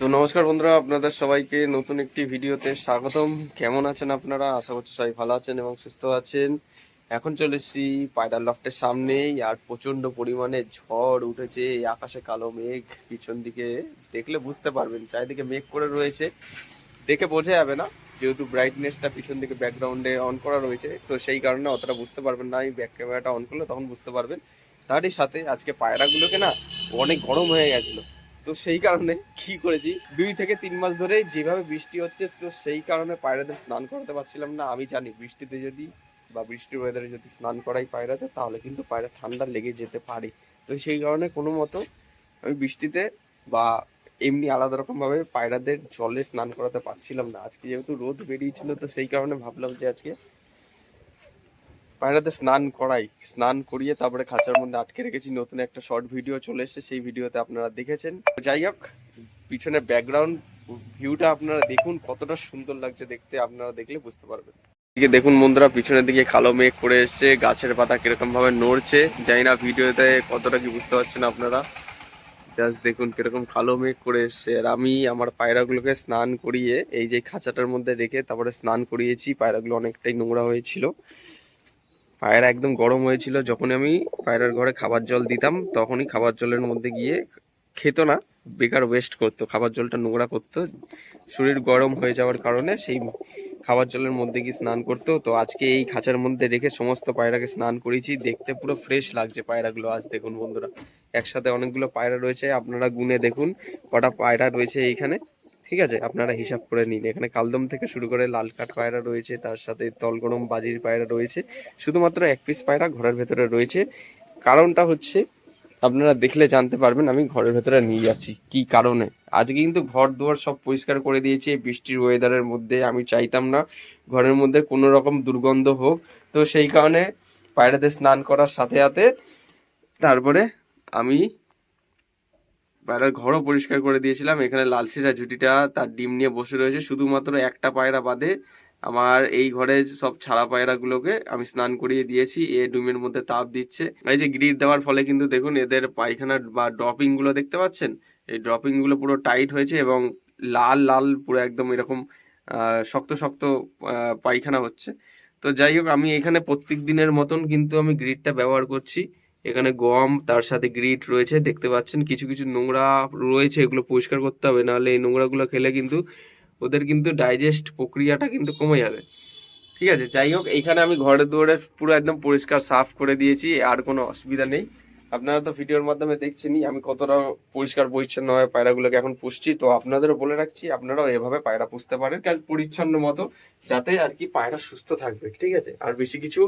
তো নমস্কার বন্ধুরা, আপনাদের সবাইকে নতুন একটি ভিডিওতে স্বাগতম। কেমন আছেন আপনারা? আশা করছি সবাই ভালো আছেন এবং সুস্থ আছেন। এখন চলে এসেছি পায়রার লফটের সামনেই, আর প্রচণ্ড পরিমাণে ঝড় উঠেছে আকাশে কালো মেঘ পিছন দিকে দেখলে বুঝতে পারবেন, চারিদিকে মেঘ করে রয়েছে। দেখে বোঝা যাবে না, যেহেতু ব্রাইটনেসটা পিছন দিকে ব্যাকগ্রাউন্ডে অন করা রয়েছে, তো সেই কারণে অতটা বুঝতে পারবেন না, এই ব্যাক ক্যামেরাটা অন করলে তখন বুঝতে পারবেন। তারই সাথে আজকে পায়রাগুলোকে না অনেক গরম হয়ে গেছিল। তো সেই কারণে কি করেছি? দুই থেকে তিন মাস ধরে যেভাবে বৃষ্টি হচ্ছে, তো সেই কারণে পায়রাদের স্নান করাতে পারছিলাম না। আমি জানি বৃষ্টিতে যদি বা বৃষ্টির ওয়েদারে যদি স্নান করাই পায়রাতে তাহলে কিন্তু পায়রা ঠান্ডা লেগে যেতে পারে। তো সেই কারণে কোনো মতো আমি বৃষ্টিতে বা এমনি আলাদা রকমভাবে পায়রাদের জলে স্নান করাতে পারছিলাম না। আজকে যেহেতু রোদ বেরিয়েছিল, তো সেই কারণে ভাবলাম যে আজকে পায়রাতে স্নান করাই। স্নান করিয়ে তারপরে খাঁচার মধ্যে আটকে রেখেছি। নতুন একটা শর্ট ভিডিও চলে এসেছে, সেই ভিডিওতে আপনারা দেখেছেন। যাই হোক পিছনে ব্যাকগ্রাউন্ড ভিউটা আপনারা দেখুন, কতটা সুন্দর লাগছে দেখতে, আপনারা দেখলে বুঝতে পারবেন। এদিকে দেখুন বন্ধুরা, পিছনের দিকে কালো মেঘ করে এসছে, গাছের পাতা কীরকম ভাবে নড়ছে। জানি না ভিডিওতে কতটা কি বুঝতে পারছেন আপনারা। জাস্ট দেখুন কীরকম কালো মেঘ করে এসছে। আর আমি আমার পায়রাগুলোকে স্নান করিয়ে এই যে খাঁচাটার মধ্যে রেখে তারপরে স্নান করিয়েছি। পায়রাগুলো অনেকটাই নোংরা হয়েছিল। পায়রা একদম গরম হয়েছিল যখন আমি পায়রার ঘরে খাবার জল দিতাম, তখনই খাবার জলের মধ্যে গিয়ে খেত না, বেকার ওয়েস্ট করতো, খাবার জলটা নোংরা করতো, শরীর গরম হয়ে যাওয়ার কারণে সেই খাবার জলের মধ্যে গিয়ে স্নান করতো। তো আজকে এই খাঁচার মধ্যে রেখে সমস্ত পায়রাকে স্নান করেছি দেখতে পুরো ফ্রেশ লাগছে পায়রাগুলো, আজ দেখুন বন্ধুরা। একসাথে অনেকগুলো পায়রা রয়েছে, আপনারা গুনে দেখুন, কটা পায়রা রয়েছে এইখানে। ঠিক আছে, আপনারা হিসাব করে নিন। এখানে কালদম থেকে শুরু করে লাল কাঠ পায়রা রয়েছে, তার সাথে তলগরম বাজির পায়রা রয়েছে। শুধুমাত্র এক পিস পায়রা ঘরের ভেতরে রয়েছে। কারণটা হচ্ছে, আপনারা দেখলে জানতে পারবেন, আমি ঘরের ভেতরে নিয়ে যাচ্ছি। কি কারণে? আজকে কিন্তু ঘর দুয়ার সব পরিষ্কার করে দিয়েছি, বৃষ্টির ওয়েদারের মধ্যে আমি চাইতাম না ঘরের মধ্যে কোনো রকম দুর্গন্ধ হোক। তো সেই কারণে পায়রাতে স্নান করার সাথে সাথে তারপরে আমি পায়রার ঘরও পরিষ্কার করে দিয়েছিলাম। এখানে লালশিরা ঝুটিটা তার ডিম নিয়ে বসে রয়েছে। শুধুমাত্র একটা পায়রা বাদে আমার এই ঘরে সব ছাড়া পায়রাগুলোকে আমি স্নান করিয়ে দিয়েছি। এ ডুমের মধ্যে তাপ দিচ্ছে। এই যে গ্রিড দেওয়ার ফলে কিন্তু দেখুন এদের পায়খানা বা ড্রপিংগুলো দেখতে পাচ্ছেন? এই ড্রপিংগুলো পুরো টাইট হয়েছে এবং লাল লাল পুরো একদম এরকম শক্ত শক্ত পায়খানা হচ্ছে। তো যাই হোক, আমি এখানে প্রত্যেক দিনের মতন কিন্তু আমি গ্রিডটা ব্যবহার করছি। এখানে গম, তার সাথে গ্রিট রয়েছে, দেখতে পাচ্ছেন, কিছু কিছু নোংরা রয়েছে, এগুলো পরিষ্কার করতে হবে, নাহলে এই নোংরাগুলো খেলে কিন্তু ওদের কিন্তু ডাইজেস্ট প্রক্রিয়াটা কিন্তু কমে যাবে। ঠিক আছে, যাই হোক, এইখানে আমি ঘরে দুয়ারে পুরো একদম পরিষ্কার সাফ করে দিয়েছি, আর কোনো অসুবিধা নেই। আপনারা তো ভিডিওর মাধ্যমে দেখছেনই, আমি কতটা পরিষ্কার পরিচ্ছন্নভাবে পায়রাগুলোকে এখন পুষছি, তো আপনাদেরও বলে রাখছি, আপনারাও এভাবে পায়রা পুষতে পারেন কাজ পরিচ্ছন্ন মতো, যাতে আর কি পায়রা সুস্থ থাকবে, ঠিক আছে? আর বেশি কিছু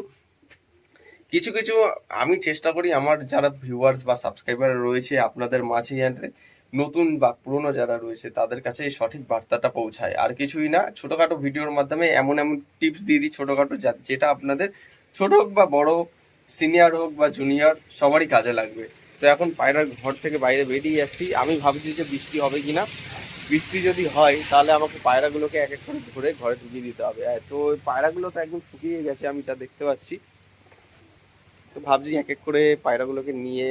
কিছু কিছু আমি চেষ্টা করি আমার যারা ভিউয়ার্স বা সাবস্ক্রাইবার রয়েছে আপনাদের মাঝে যাতে নতুন বা পুরনো যারা রয়েছে তাদের কাছে এই সঠিক বার্তাটা পৌঁছায়। আর কিছুই না, ছোটোখাটো ভিডিওর মাধ্যমে এমন এমন টিপস দিয়ে দিই ছোটোখাটো যা- যেটা আপনাদের ছোট হোক বা বড় সিনিয়র হোক বা জুনিয়র সবারই কাজে লাগবে। তো এখন পায়রার ঘর থেকে বাইরে বেরিয়ে যাচ্ছি আমি ভাবছি যে বৃষ্টি হবে কি না বৃষ্টি যদি হয়, তাহলে আমাকে পায়রাগুলোকে এক এক করে ধরে ঘরে ঢুকিয়ে দিতে হবে। তো পায়রাগুলো তো একদম শুকিয়ে গেছে, আমি তা দেখতে পাচ্ছি। তো ভাবছি এক এক করে পায়রাগুলোকে নিয়ে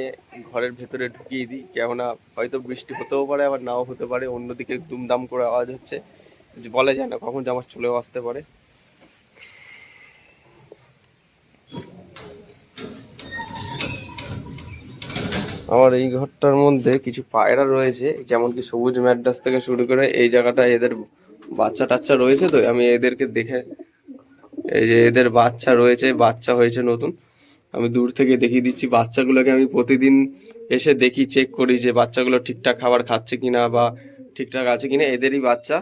ঘরের ভেতরে ঢুকিয়ে দিই। কেননা হয়তো বৃষ্টি হতেও পারে, আবার নাও হতে পারে। অন্যদিকে দুমদাম করে আওয়াজ হচ্ছে। বলা যায় না কখন জামার চলেও আসতে পারে। আমার এই ঘরটার মধ্যে কিছু পায়রা রয়েছে যেমন কি সবুজ ম্যাড্রাস থেকে শুরু করে এই জায়গাটা এদের বাচ্চা টাচ্চা রয়েছে তো, আমি এদেরকে দেখে এই যে এদের বাচ্চা রয়েছে, বাচ্চা হয়েছে নতুন। আমি দূর থেকে দেখিয়ে দিচ্ছি, বাচ্চাগুলোকে আমি প্রতিদিন এসে দেখি চেক করি যে বাচ্চাগুলো ঠিকঠাক খাবার খাচ্ছে কিনা বা ঠিকঠাক আছে কিনা। এদেরই বাচ্চা,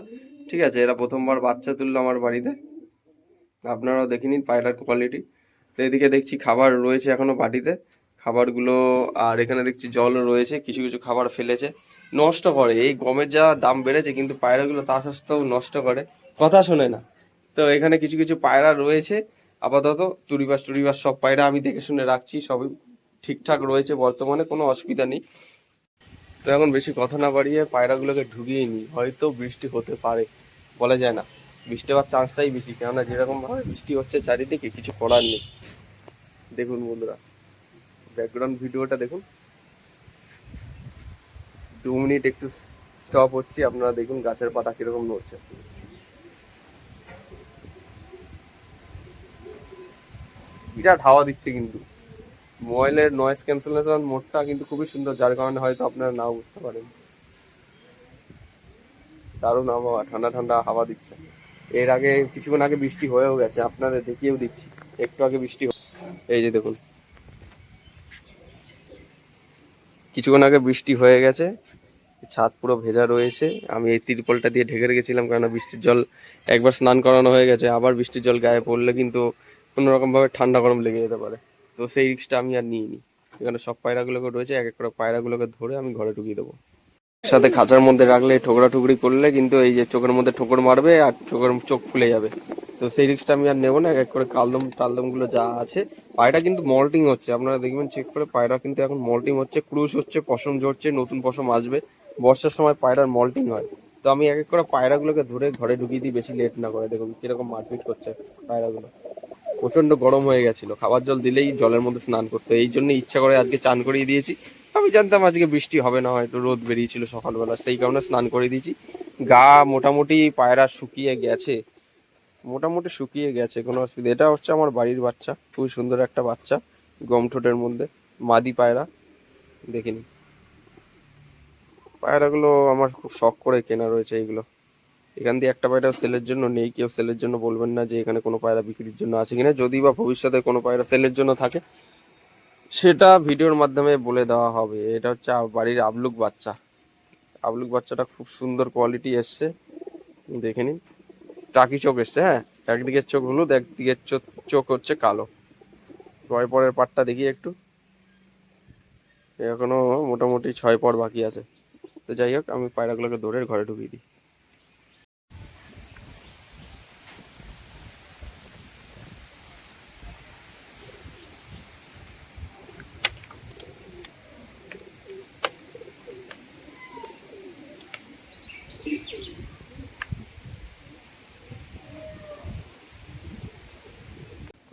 ঠিক আছে? এরা প্রথমবার বাচ্চা তুললো আমার বাড়িতে। আপনারাও দেখে নিন পায়রার কোয়ালিটি তো এদিকে দেখছি খাবার রয়েছে এখনও বাটিতে। খাবারগুলো, আর এখানে দেখছি জল রয়েছে, কিছু কিছু খাবার ফেলেছে। নষ্ট করে, এই গমের যা দাম বেড়েছে, কিন্তু পায়রাগুলো তা সত্ত্বেও নষ্ট করে। কথা শোনে না। তো এখানে কিছু কিছু পায়রা রয়েছে আপাতত টুরিবাস টুরিবাস সব পায়রা আমি দেখে শুনে রাখছি, সবই ঠিকঠাক রয়েছে বর্তমানে, কোনো অসুবিধা নেই। তো এখন বেশি কথা না বাড়িয়ে পায়রাগুলোকে ঢুকিয়ে নিই, হয়তো বৃষ্টি হতে পারে, বলা যায় না। বৃষ্টি হওয়ার চান্সটাই বেশি, কেননা যেরকম ভাবে বৃষ্টি হচ্ছে চারিদিকে, কিছু করার নেই। দেখুন বন্ধুরা ব্যাকগ্রাউন্ড ভিডিওটা দেখুন। দু মিনিট একটু স্টপ হচ্ছে, আপনারা দেখুন গাছের পাতা কীরকম নড়ছে। বিরাট হাওয়া দিচ্ছে কিন্তু। মোবাইলের নয়েজ ক্যান্সেলেশন মোডটা কিন্তু খুবই সুন্দর, যার কারণে হয়তো আপনারা নাও বুঝতে পারেন। দারুণ আবহাওয়া ঠান্ডা ঠান্ডা হাওয়া দিচ্ছে। এর আগে কিছুক্ষণ আগে বৃষ্টি হয়েও গেছে, আপনাদের দেখিয়েও দিচ্ছি, একটু আগে বৃষ্টি এই যে দেখুন। কিছুক্ষণ আগে বৃষ্টি হয়ে গেছে, ছাদ পুরো ভেজা রয়েছে। আমি এই তিরপলটা দিয়ে ঢেকে রেখেছিলাম, কেননা বৃষ্টির জল একবার স্নান করানো হয়ে গেছে, আবার বৃষ্টির জল গায়ে পড়লে কিন্তু কোনো রকম ভাবে ঠান্ডা গরম লেগে যেতে পারে। তো সেই রিক্সটা আমি আর নিইনি। এখানে সব পায়রাগুলোকে রয়েছে, এক এক করে পায়রাগুলোকে ধরে আমি ঘরে ঢুকিয়ে দেবো। সাথে খাঁচার মধ্যে রাখলে ঠোকরা টুকরি করলে কিন্তু এই যে চোখের মধ্যে ঠোকর মারবে আর চোখের চোখ খুলে যাবে। তো সেই রিক্সটা আমি আর নেব না, এক এক করে কালদম টালদমগুলো যা আছে। পায়রা কিন্তু মল্টিং হচ্ছে, আপনারা দেখবেন চেক করে পায়রা কিন্তু এখন মল্টিং হচ্ছে ক্রুশ হচ্ছে, পশম ঝরছে, নতুন পশম আসবে। বর্ষার সময় পায়রার মল্টিং হয়। তো আমি এক এক করে পায়রাগুলোকে ধরে ঘরে ঢুকিয়ে দিই, বেশি লেট না করে। দেখুন কীরকম মারপিট করছে পায়রাগুলো। প্রচণ্ড গরম হয়ে গেছিল। খাবার জল দিলেই জলের মধ্যে স্নান করতে এই জন্য ইচ্ছা করে আজকে চান করিয়ে দিয়েছি। আমি জানতাম আজকে বৃষ্টি হবে না, হয়তো রোদ বেরিয়েছিল সকালবেলা। সেই কারণে স্নান করে দিয়েছি। গা মোটামুটি পায়রা শুকিয়ে গেছে। মোটামুটি শুকিয়ে গেছে, কোনো অসুবিধা এটা হচ্ছে আমার বাড়ির বাচ্চা, খুবই সুন্দর একটা বাচ্চা, গম ঠোঁটের মধ্যে, মাদি পায়রা। দেখিনি। পায়রাগুলো আমার খুব শখ করে কেনা রয়েছে এইগুলো। এখান দিয়ে একটা পায়রা সেলের জন্য নেই, কেউ সেলের জন্য বলবেন না যে এখানে কোনো পায়রা বিক্রির জন্য আছে কিনা। যদি বা ভবিষ্যতে কোনো পায়রা সেলের জন্য থাকে, সেটা ভিডিওর মাধ্যমে বলে দেওয়া হবে। এটা হচ্ছে বাড়ির আবলুক বাচ্চা। আবলুক বাচ্চাটা খুব সুন্দর কোয়ালিটি এসছে। দেখে নিন। টাকি চোখ এসছে হ্যাঁ? একদিকের চোখ হলুদ, একদিকের চোখ চোখ হচ্ছে কালো। ছয় পরের পাটটা দেখি একটু। এখনও মোটামুটি ছয় পর বাকি আছে। তো যাই হোক, আমি পায়রাগুলোকে ধরে ঘরে ঢুকিয়ে দিই।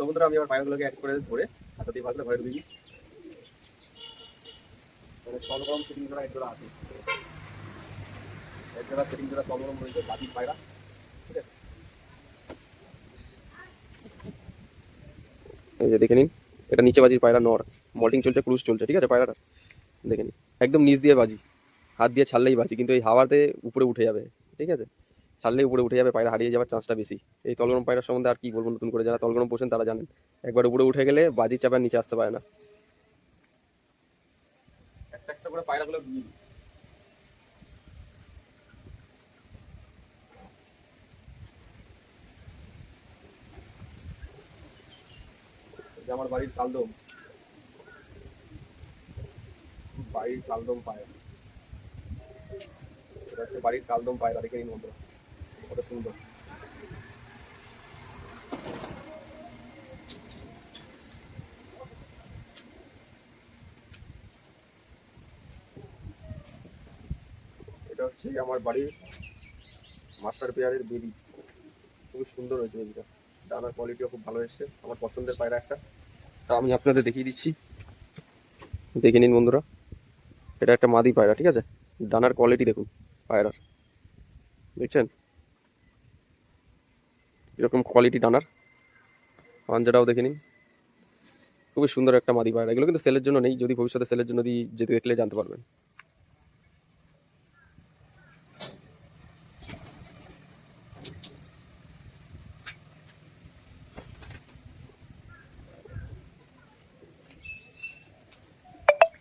বন্ধুরা, আমি আমার অ্যাড করে ধরে দিয়ে ভাজলে ঘরে পায়রা। ঠিক আছে? দেখে নিন, এটা নিচে বাজির পায়রা, নর। মল্টিং চলছে ক্রুজ চলছে, ঠিক আছে পায়রাটা দেখে নিন। একদম নিচ দিয়ে বাজি। হাত দিয়ে ছাড়লেই বাজি, কিন্তু এই হাওয়াতে উপরে উঠে যাবে, ঠিক আছে? ছাড়লেই উপরে উঠে যাবে, পায়রা হারিয়ে যাওয়ার চান্সটা বেশি। এই তলগরম পায়রার সম্বন্ধে আর কি বলব নতুন করে? যারা তলগরম পোষেন তারা জানেন। একবার উপরে উঠে গেলে বাজির চাপে নিচে আসতে পারে না। আমার বাড়ির কালদম বাড়ির কালদম পায়রা। হচ্ছে বাড়ির কালদম পায়রা দেখে নিন বন্ধুরা। কত সুন্দর এটা হচ্ছে আমার বাড়ির মাস্টার পেয়ারের বেবি। খুবই সুন্দর হয়েছে বেবিটা। দানার কোয়ালিটিও খুব ভালো এসেছে। আমার পছন্দের পায়রা একটা। তা আমি আপনাদের দেখিয়ে দিচ্ছি। দেখে নিন বন্ধুরা। এটা একটা মাদি পায়রা, ঠিক আছে? ডানার কোয়ালিটি দেখুন, পায়রার। দেখছেন? এরকম কোয়ালিটি ডানার পাঞ্জাটাও দেখে নিন। খুবই সুন্দর একটা মাদি পায়রা এগুলো কিন্তু সেলের জন্য নেই, যদি ভবিষ্যতে সেলের জন্য যদি যেতে দেখলে জানতে পারবেন।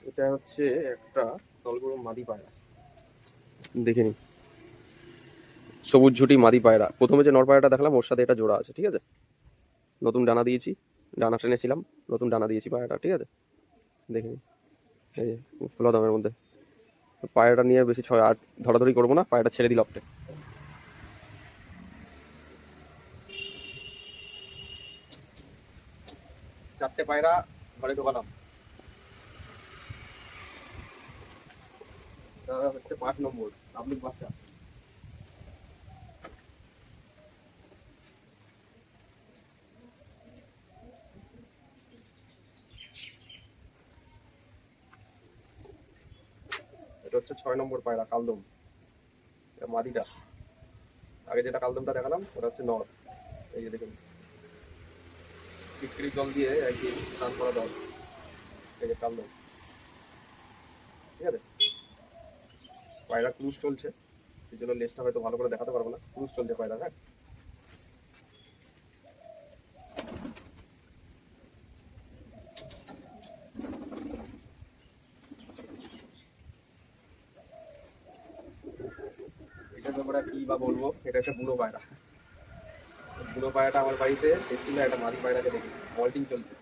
এটা হচ্ছে একটা তলগরম মাদি পায়রা দেখে নিন। সবুজ ঝুটি, মাদি পায়রা। প্রথমে যে নর পায়রাটা দেখলাম, ওর সাথে এটা জোড়া আছে, ঠিক আছে? নতুন ডানা দিয়েছি, ডানা টেনেছিলাম নতুন ডানা দিয়েছি পায়রাটা, ঠিক আছে? দেখে এই খোলা দামের মধ্যে। পায়রাটা নিয়ে বেশি ছয় আট ধরাধরি করব না, পায়রাটা ছেড়ে দিল আপটে চারটে পায়রা ঘরে ঢোকালাম। হচ্ছে পাঁচ নম্বর আপনি বাচ্চা। এটা হচ্ছে ছয় নম্বর পায়রা, কালদম। এটা মাদিটা। আগে যেটা কালদমটা দেখালাম, ওটা হচ্ছে নর। এই যে দেখুন। ফিটকিরি জল দিয়ে একদিন স্নান করা দল এই যে কালদম। ঠিক আছে? পায়রা ক্রুজ চলছে। সেই জন্য লেজটা হয়তো ভালো করে দেখাতে পারব না। ক্রুজ চলছে পায়রা হ্যাঁ? ব্যাপারে কি বা বলব, এটা একটা বুড়ো পায়রা। বুড়ো পায়রাটা আমার বাড়িতে এসেছিল, একটা মাদি পায়রাকে দেখি। মল্টিং চলছে।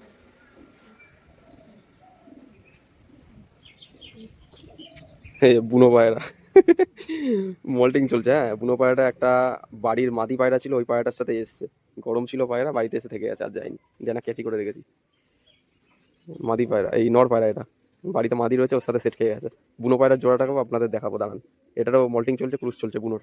বুনো পায়রা। মল্টিং চলছে হ্যাঁ। বুনো পায়রাটা একটা বাড়ির মাদি পায়রা ছিল, ওই পায়রাটার সাথে এসছে। গরম ছিল পায়রা, বাড়িতে এসে থেকে গেছে, আর যায়নি। যেন ক্যাচি করে রেখেছি। মাদি পায়রা, এই নর পায়রা এটা। বাড়িতে মাদি রয়েছে, ওর সাথে সেট খেয়ে গেছে। বুনো পায়রার জোড়াটাকেও আপনাদের দেখাবো, দাঁড়ান। এটারও মল্টিং চলছে ক্রুজ চলছে, বুনোর।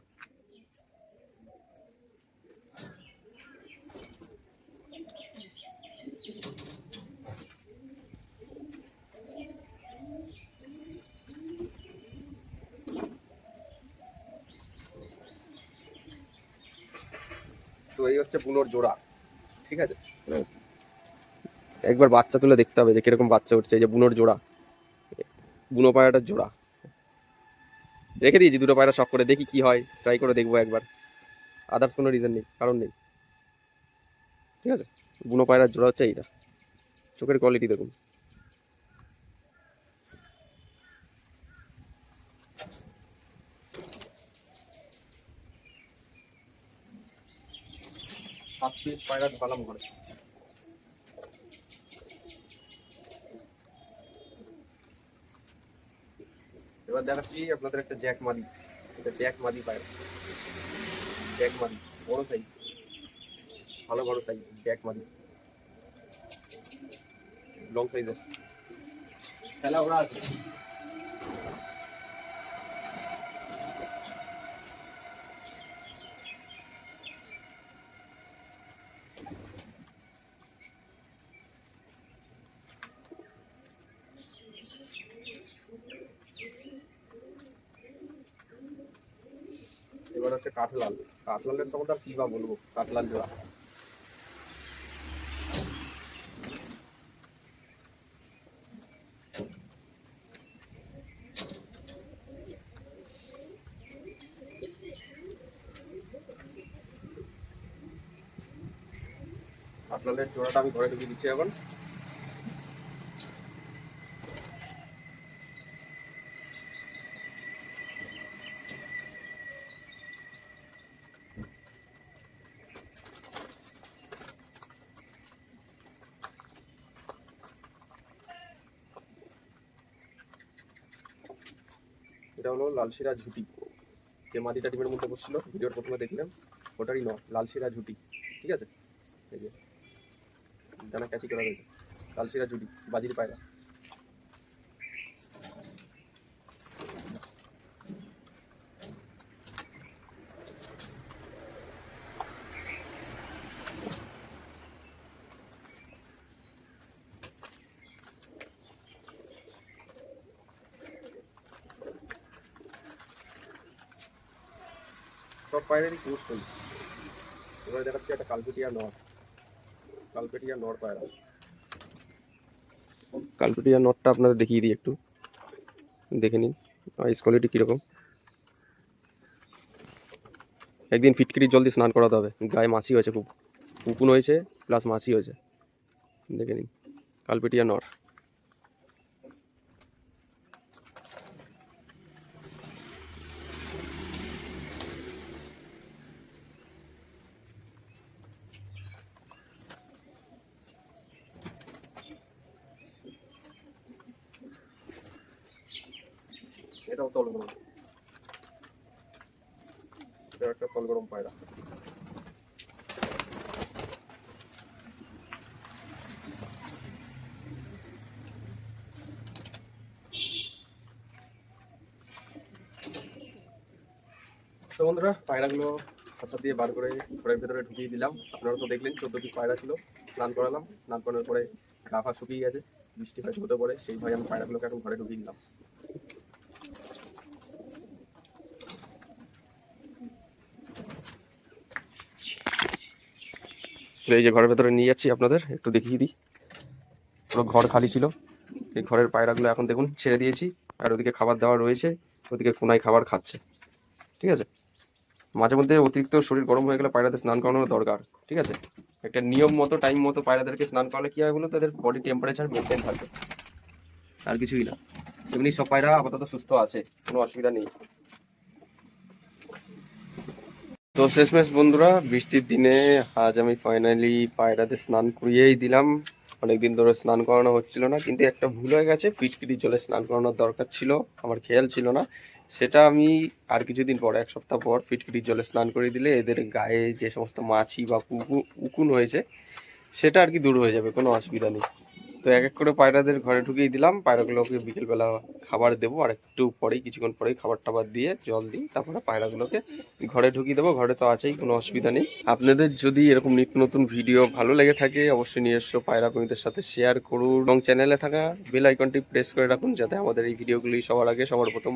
তো এই হচ্ছে বুনোর জোড়া, ঠিক আছে? একবার বাচ্চা তুলে দেখতে হবে যে কীরকম বাচ্চা উঠছে, এই যে বুনোর জোড়া। বুনো পায়রাটার জোড়া। রেখে দিয়েছি দুটো পায়রা শখ করে, দেখি কি হয় ট্রাই করে দেখব একবার। আদার্স কোনো রিজন নেই, কারণ নেই। ঠিক আছে? বুনো পায়রার জোড়া হচ্ছে এইটা। চোখের কোয়ালিটি দেখুন। সাত পিস পায়রা ঢালাম ঘরে। এবার দেখাচ্ছি আপনাদের একটা জ্যাক মাদি। এটা জ্যাক মাদি পায়রা। জ্যাক মাদি, বড় সাইজ ভালো বড় সাইজ জ্যাক মাদি। লং সাইজের খেলা ওরা আছে। হচ্ছে কাঠলাল। কাঠলালের আর কি বা বলব? কাঠলাল জোড়া। কাঠলালের জোড়াটা আমি ঘরে ঢুকিয়ে দিচ্ছি এখন। এটা হলো লালশিরা ঝুটি। যে মাটিটা ডিমের মধ্যে বসছিল, ভিডিওর প্রথমে দেখলাম, ওটারই নয়, লালশিরা ঝুটি, ঠিক আছে? এই যে ক্যাচি করা রয়েছে লালশিরা ঝুটি, বাজির পায়রা। সব পায়রারই কোর্স করি এবার দেখাচ্ছি একটা কালপেটিয়া নর। কালপেটিয়া নর পায়রা কালপেটিয়া নটটা আপনাদের দেখিয়ে দিই একটু। দেখে নিন, আইস কোয়ালিটি কীরকম। একদিন ফিটকিরি জল দিয়ে স্নান করাতে হবে। গায়ে মাছি হয়েছে খুব। উকুন হয়েছে প্লাস মাছি হয়েছে। দেখে নিন, কালপেটিয়া নর এটাও তল গরম একটা তল গরম পায়রা। তো বন্ধুরা, পায়রাগুলো খাঁচা দিয়ে বার করে ঘরের ভেতরে ঢুকিয়ে দিলাম। আপনারা তো দেখলেন চোদ্দ পিস পায়রা ছিল। স্নান করালাম। স্নান করানোর পরে গা ফা শুকিয়ে গেছে, বৃষ্টি হয়তো হতে পারে। সেই আমি পায়রাগুলোকে এখন ঘরে ঢুকিয়ে দিলাম। তো এই যে ঘরের ভেতরে নিয়ে যাচ্ছি আপনাদের, একটু দেখিয়ে দিই। পুরো ঘর খালি ছিল। এই ঘরের পায়রাগুলো এখন দেখুন, ছেড়ে দিয়েছি। আর ওদিকে খাবার দেওয়া রয়েছে, ওদিকে কোনায় খাবার খাচ্ছে। ঠিক আছে? মাঝে মধ্যে অতিরিক্ত শরীর গরম হয়ে গেলে পায়রাদের স্নান করানো দরকার। ঠিক আছে? একটা নিয়ম মতো টাইম মতো পায়রাদেরকে স্নান করালে কী হয় বলো তাদের বডি টেম্পারেচার মেনটেন থাকবে। আর কিছুই না। এমনি সব পায়রা আপাতত সুস্থ আছে, কোনো অসুবিধা নেই। তো শেষমেশ বন্ধুরা, বৃষ্টির দিনে আজ আমি ফাইনালি পায়রাতে স্নান করিয়েই দিলাম। অনেকদিন ধরে স্নান করানো হচ্ছিল না, কিন্তু একটা ভুল হয়ে গেছে পিটকিটি জলে স্নান করানোর দরকার ছিল, আমার খেয়াল ছিল না। সেটা আমি আর কিছুদিন পর, এক সপ্তাহ পর ফিটকিটির জলে স্নান করে দিলে এদের গায়ে যে সমস্ত মাছি বা উকু- উকুন হয়েছে, সেটা আর কি দূর হয়ে যাবে, কোনো অসুবিধা নেই। তো এক এক করে পায়রাদের ঘরে ঢুকিয়ে দিলাম। পায়রাগুলোকে বিকেলবেলা খাবার দেবো। আর একটু পরেই, কিছুক্ষণ পরেই খাবার টাবার দিয়ে জল দিই। তারপরে পায়রাগুলোকে ঘরে ঢুকিয়ে দেবো। ঘরে তো আছেই, কোনো অসুবিধা নেই। আপনাদের যদি এরকম নিত্য নতুন ভিডিও ভালো লেগে থাকে, অবশ্যই নিজস্ব পায়রা প্রেমীদের সাথে শেয়ার করুন। এবং চ্যানেলে থাকা বেল আইকনটি প্রেস করে রাখুন, যাতে আমাদের এই ভিডিওগুলি সবার আগে, সবার প্রথম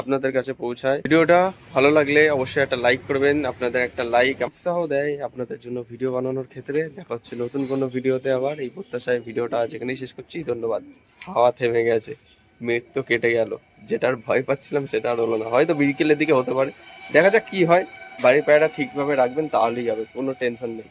আপনাদের কাছে পৌঁছায়। ভিডিওটা ভালো লাগলে অবশ্যই একটা লাইক করবেন, আপনাদের একটা লাইক উৎসাহ দেয়, আপনাদের জন্য ভিডিও বানানোর ক্ষেত্রে। দেখা হচ্ছে নতুন কোনো ভিডিওতে আবার। এই প্রত্যাশায় ভিডিওটা আজ এখানেই শেষ করছি, ধন্যবাদ। হাওয়া থেমে গেছে, মেঘ তো কেটে গেল। যেটার ভয় পাচ্ছিলাম সেটা আর হলো না। হয়তো বিকেলের দিকে হতে পারে। দেখা যাক কি হয়, বাড়ির পায়রা ঠিকভাবে রাখবেন তাহলেই যাবে কোনো টেনশন নেই।